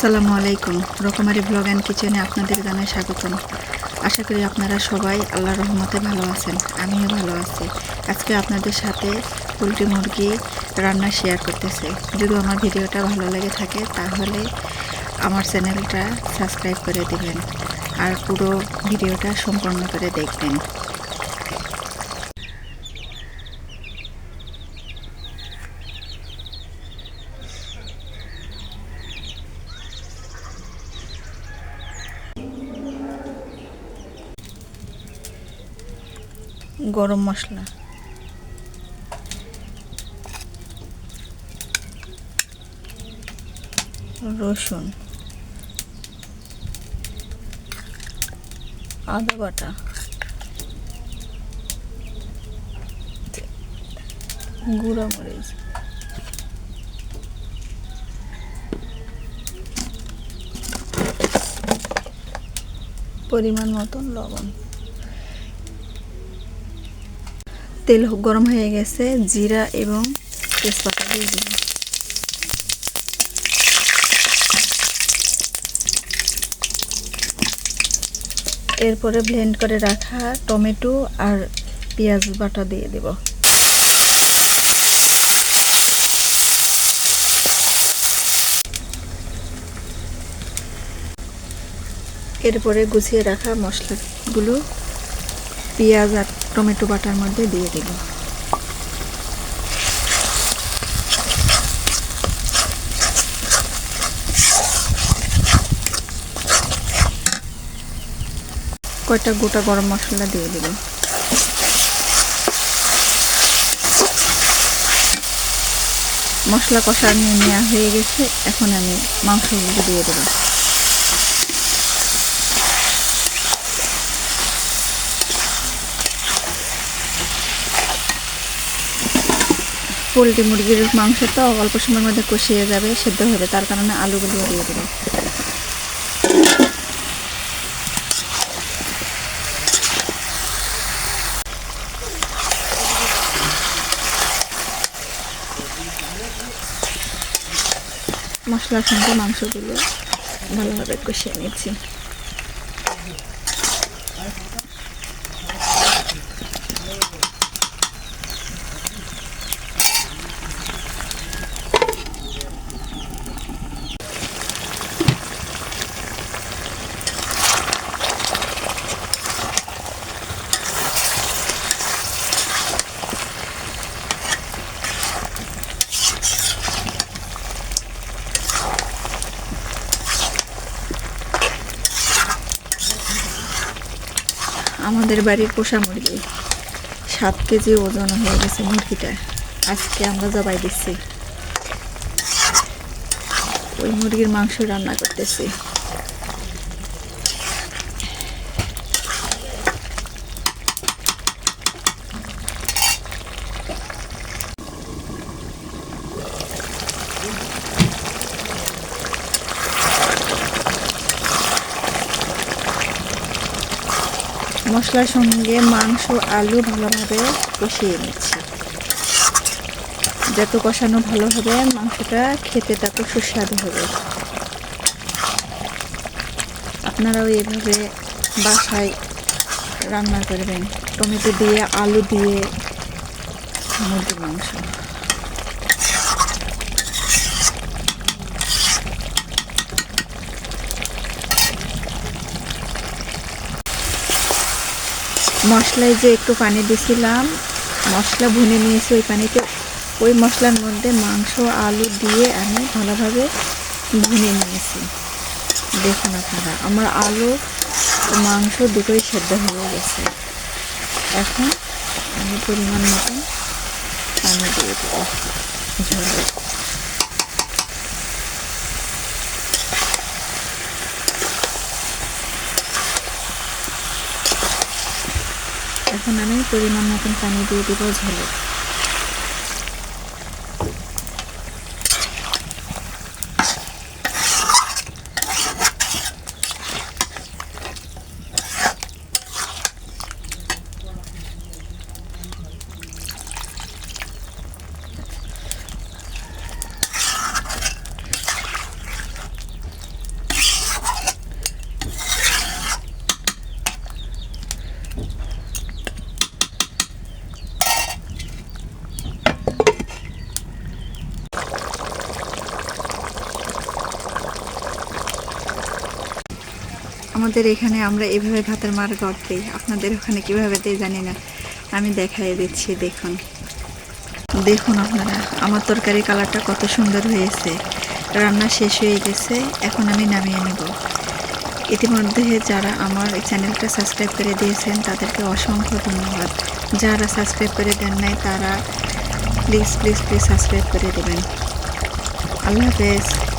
আসসালামু আলাইকুম। রকমারি ব্লগ অ্যান্ড কিচেনে আপনাদের জানাই স্বাগতম। আশা করি আপনারা সবাই আল্লাহ রহমতে ভালো আছেন, আমিও ভালো আছি। আজকে আপনাদের সাথে পোলট্রি মুরগি রান্না শেয়ার করতেছে। যদি আমার ভিডিওটা ভালো লেগে থাকে, তাহলে আমার চ্যানেলটা সাবস্ক্রাইব করে দিবেন আর পুরো ভিডিওটা সম্পূর্ণ করে দেখবেন। গরম মশলা। রসুন। আদা বাটা। গুঁড়া মরিচ পরিমাণ মতন লবণ। তেল গরম হয়ে গেছে, জিরা এবং তেজপাতা দিয়ে দিন এরপরে ব্লেন্ড করে রাখা টমেটো আর পেঁয়াজ বাটা দিয়ে দেব। এরপরে গুছিয়ে রাখা মশলাগুলো পেঁয়াজ আর টমেটো বাটার মধ্যে দিয়ে দেব। কয়টা গোটা গরম মশলা দিয়ে দেব। মশলা কষা নিয়ে নেওয়া হয়ে গেছে, এখন আমি মাংসগুলো দিয়ে দেবো। পোলট্রি মুরগির মাংস তো অল্প সময়ের মধ্যে কষিয়ে যাবে, সেদ্ধ হবে তার কারণে আলুগুলো দিয়ে দেবো। মশলার সঙ্গে মাংসগুলো ভালোভাবে কষিয়ে নিচ্ছি। আমাদের বাড়ির পোষা মুরগি। সাত কেজি ওজন হয়ে গেছে মুরগিটা আজকে আমরা জবাই দিচ্ছি। ওই মুরগির মাংস রান্না করতেছি। মশলার সঙ্গে মাংস, আলু ভালোভাবে কষিয়ে নিচ্ছি। যত কষানো ভালো হবে মাংসটা খেতে তত সুস্বাদু হবে। আপনারাও এভাবে বাসায় রান্না করবেন। টমেটো দিয়ে, আলু দিয়ে, মুরগির মাংস। মশলায় যে একটু পানি দিছিলাম মশলা ভুনে নিয়েছি ওই পানিতে। ওই মশলার মধ্যে মাংস, আলু দিয়ে আমি ভালোভাবে ভুনে নিয়েছি। দেখুন আপনারা, আমার আলু মাংস দুটোই সেদ্ধ হয়ে গেছে। এখন আমি পরিমাণ মতন পানি দিয়ে দেবো এখন আমি পরিমাণ মতন পানি দিয়ে দেবো ঝোলে। আমাদের এখানে আমরা এভাবে ভাতের মার দিই। আপনাদের ওখানে কীভাবে দিই জানি না। আমি দেখাই দিচ্ছি, দেখুন। দেখুন আপনারা, আমার তরকারি কালারটা কত সুন্দর হয়েছে। রান্না শেষ হয়ে গেছে, এখন আমি নামিয়ে নেব। ইতিমধ্যে যারা আমার চ্যানেলটা সাবস্ক্রাইব করে দিয়েছেন, তাদেরকে অসংখ্য ধন্যবাদ। যারা সাবস্ক্রাইব করে দেন নাই, তারা প্লিজ প্লিজ প্লিজ সাবস্ক্রাইব করে দেবেন। আল্লাহ হাফেজ।